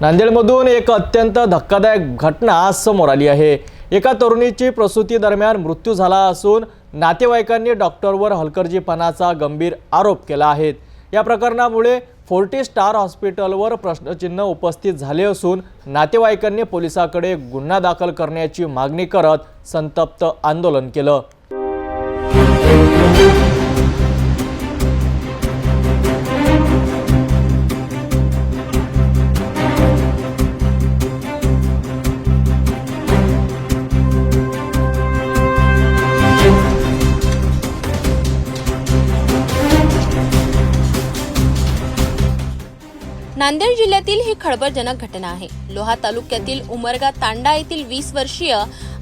नांदेडमधून एक अत्यंत धक्कादायक घटना आज समोर आली आहे. एका तरुणीची प्रसूती दरम्यान मृत्यू झाला असून नातेवाईकांनी डॉक्टरवर हलकर्जीपणाचा गंभीर आरोप केला आहे. या प्रकरणामुळे फोर्टी स्टार हॉस्पिटलवर प्रश्नचिन्ह उपस्थित झाले असून नातेवाईकांनी पोलिसाकडे गुन्हा दाखल करण्याची मागणी करत संतप्त आंदोलन केलं. नांदेड जिल्ह्यातील ही खळबळजनक घटना आहे. लोहा तालुक्यातील उमरगा तांडा येथील वीस वर्षीय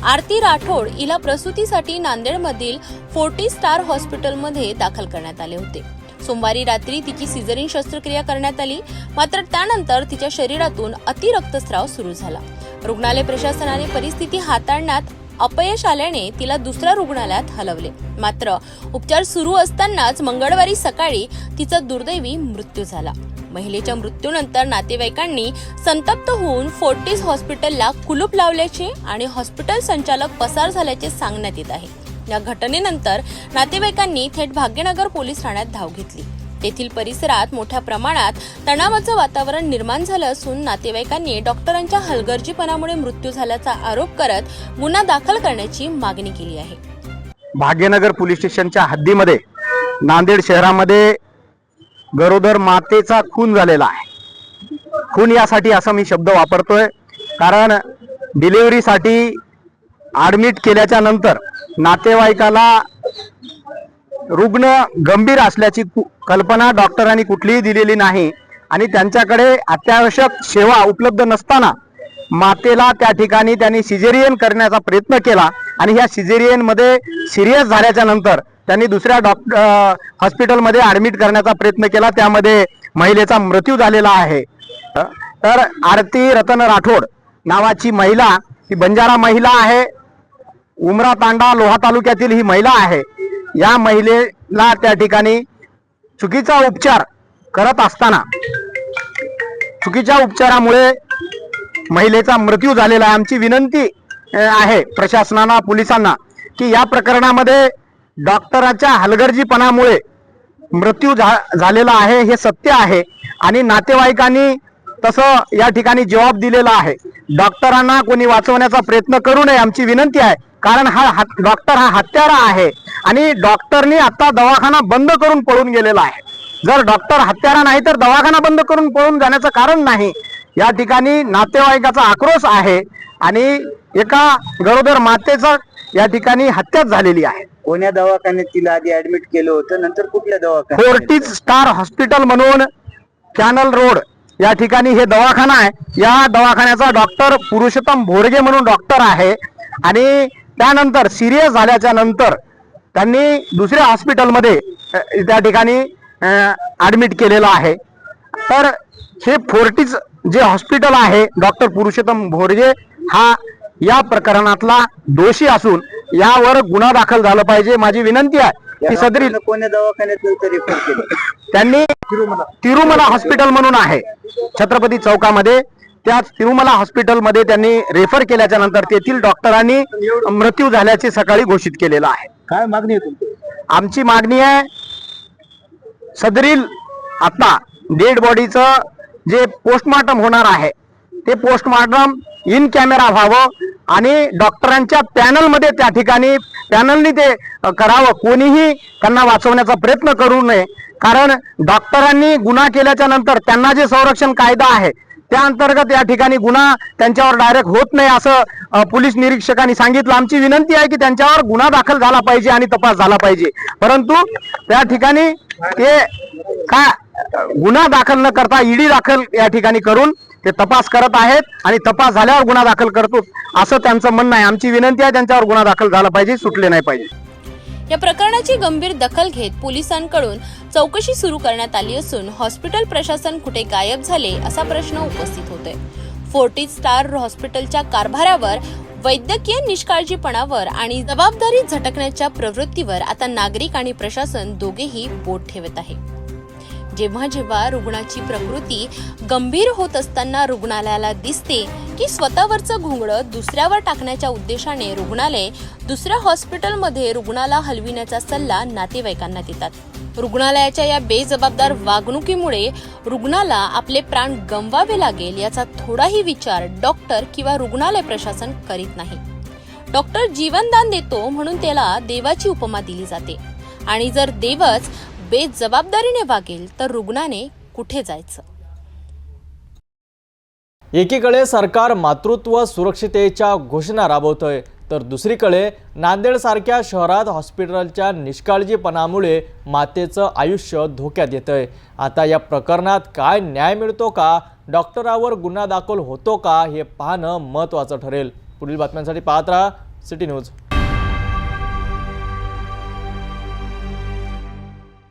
आरती राठोड हिला प्रसूतीसाठी नांदेडमधील फोर्टी स्टार हॉस्पिटलमध्ये दाखल करण्यात आले होते. सोमवारी रात्री तिची सिझरिंग शस्त्रक्रिया करण्यात आली. मात्र त्यानंतर तिच्या शरीरातून अतिरक्तस्राव सुरू झाला. रुग्णालय प्रशासनाने परिस्थिती हाताळण्यात अपयश आल्याने तिला दुसऱ्या रुग्णालयात हलवले. मात्र उपचार सुरू असतानाच मंगळवारी सकाळी तिचा दुर्दैवी मृत्यू झाला. महिलेच्या मृत्यूनंतर नातेवाईकांनी संतप्त होऊन फोर्टिस हॉस्पिटलला कुलूप लावल्याचे आणि हॉस्पिटल संचालक पसार झाल्याचे सांगण्यात येत आहे. या घटनेनंतर नातेवाईकांनी थेट भाग्यनगर पोलीस ठाण्यात धाव घेतली. तेथील परिसरात मोठ्या प्रमाणात तणावाचं वातावरण निर्माण झालं असून नातेवाईकांनी डॉक्टरांच्या हलगर्जीपणामुळे मृत्यू झाल्याचा आरोप करत गुन्हा दाखल करण्याची मागणी केली आहे. भाग्यनगर पोलीस स्टेशनच्या हद्दीमध्ये नांदेड शहरामध्ये गरोदर मातेचा खून झालेला आहे. खून यासाठी असा मी शब्द वापरतोय. कारण डिलिव्हरीसाठी ॲडमिट केल्याच्यानंतर नातेवाईकाला रुग्ण गंभीर असल्याची कल्पना डॉक्टरांनी कुठलीही दिलेली नाही आणि त्यांच्याकडे अत्यावश्यक सेवा उपलब्ध नसताना मातेला त्या ठिकाणी त्यांनी सिजेरियन करण्याचा प्रयत्न केला आणि ह्या सिजेरियनमध्ये सिरियस झाल्याच्यानंतर त्यांनी दुसऱ्या डॉक्टर हॉस्पिटलमध्ये ऍडमिट करण्याचा प्रयत्न केला. त्यामध्ये महिलेचा मृत्यू झालेला आहे. तर आरती रतन राठोड नावाची महिला ही बंजारा महिला आहे. उमरा तांडा लोहा तालुक्यातील ही महिला आहे. या महिलेला त्या ठिकाणी चुकीचा उपचार करत असताना चुकीच्या उपचारामुळे महिलेचा मृत्यू झालेला आहे. आमची विनंती आहे प्रशासनाला पोलिसांना की या प्रकरणामध्ये डॉक्टराच्या हलगर्जीपणामुळे मृत्यू झा- झालेला आहे हे सत्य आहे. आणि नातेवाईकांनी तसं या ठिकाणी जबाब दिलेला आहे. डॉक्टरांना कोणी वाचवण्याचा प्रयत्न करू नये आमची विनंती आहे. कारण हा डॉक्टर हा हत्यारा आहे. आणि डॉक्टरनी आता दवाखाना बंद करून पळून गेलेला आहे. जर डॉक्टर हत्यारा नाही तर दवाखाना बंद करून पळून जाण्याचं कारण नाही. या ठिकाणी नातेवाईकाचा आक्रोश आहे. आणि एका गरोदर मातेचा या ठिकाणी हत्याच झालेली आहे. कोण्या दवाखान्यात तिला आधी ऍडमिट केलं होतं नंतर कुठल्या दवाखान्यात? फोर्टीज स्टार हॉस्पिटल म्हणून कॅनल रोड या ठिकाणी हे दवाखाना आहे. या दवाखान्याचा डॉक्टर पुरुषोत्तम भोरगे म्हणून डॉक्टर आहे. आणि त्यानंतर सिरियस झाल्याच्यानंतर त्यांनी दुसऱ्या हॉस्पिटलमध्ये त्या ठिकाणी ऍडमिट केलेलं आहे. तर हे फोर्टीज जे हॉस्पिटल आहे डॉक्टर पुरुषोत्तम भोरगे हा या प्रकरणातला दोषी असून यावर गुन्हा दाखल झाला पाहिजे. माझी विनंती आहे की सदरी कोण्या दवाखान्यात त्यांनी तिरुमला. हॉस्पिटल म्हणून आहे. छत्रपती चौकामध्ये. त्या तिरुमला हॉस्पिटलमध्ये त्यांनी रेफर केल्याच्यानंतर तेथील डॉक्टरांनी मृत्यू झाल्याचे सकाळी घोषित केलेलं आहे. काय मागणी आहे तुमची? आमची मागणी आहे सदरील आता डेड बॉडीचं जे पोस्टमॉर्टम होणार आहे ते पोस्टमॉर्टम इन कॅमेरा व्हावं आणि डॉक्टरांच्या पॅनलमध्ये त्या ठिकाणी पॅनलनी ते करावं. कोणीही त्यांना वाचवण्याचा प्रयत्न करू नये. कारण डॉक्टरांनी गुन्हा केल्याच्यानंतर त्यांना जे संरक्षण कायदा आहे त्या अंतर्गत या ठिकाणी गुन्हा त्यांच्यावर डायरेक्ट होत नाही असं पोलीस निरीक्षकांनी सांगितलं. आमची विनंती आहे की त्यांच्यावर गुन्हा दाखल झाला पाहिजे आणि तपास झाला पाहिजे. परंतु त्या ठिकाणी ते का गुन्हा दाखल न करता ईडी दाखल या ठिकाणी करून ते तपास करत आहेत आणि तपास झाल्यावर गुन्हा दाखल करतो. असं त्यांचं म्हणणं आहे. आमची विनंती आहे त्यांच्यावर गुन्हा दाखल झाला पाहिजे सुटले नाही पाहिजे. या प्रकरणाची गंभीर दखल घेत पोलिसांकडून चौकशी सुरू करण्यात आली असून हॉस्पिटल प्रशासन कुठे गायब झाले असा प्रश्न उपस्थित होतोय. फोर्टी स्टार हॉस्पिटलच्या कारभारावर वैद्यकीय निष्काळजीपणावर आणि जबाबदारी झटकण्याच्या प्रवृत्तीवर आता नागरिक आणि प्रशासन दोघेही बोट ठेवत आहे. जेव्हा जेव्हा रुग्णाची प्रकृती गंभीर होत असताना रुग्णालयाला दिसते की स्वतःवरचं घोंगडं दुसऱ्यावर टाकण्याच्या उद्देशाने रुग्णालय दुसऱ्या हॉस्पिटलमध्ये रुग्णाला हलविण्याचा सल्ला नातेवाईकांना देतात. रुग्णालयाच्या या बेजबाबदार वागणुकीमुळे रुग्णाला आपले प्राण गमवावे लागेल याचा थोडाही विचार डॉक्टर किंवा रुग्णालय प्रशासन करीत नाही. डॉक्टर जीवनदान देतो म्हणून त्याला देवाची उपमा दिली जाते. आणि जर देवच बेजबाबदारीने वागेल तर रुग्णाने कुठे जायचं? एकीकडे सरकार मातृत्व सुरक्षितेच्या घोषणा राबवतोय तर दुसरीकडे नांदेडसारख्या शहरात हॉस्पिटलच्या निष्काळजीपणामुळे मातेचं आयुष्य धोक्यात येतंय. आता या प्रकरणात काय न्याय मिळतो का डॉक्टरावर गुन्हा दाखल होतो का हे पाहणं महत्त्वाचं ठरेल. पुढील बातम्यांसाठी पाहत राहा सिटी न्यूज.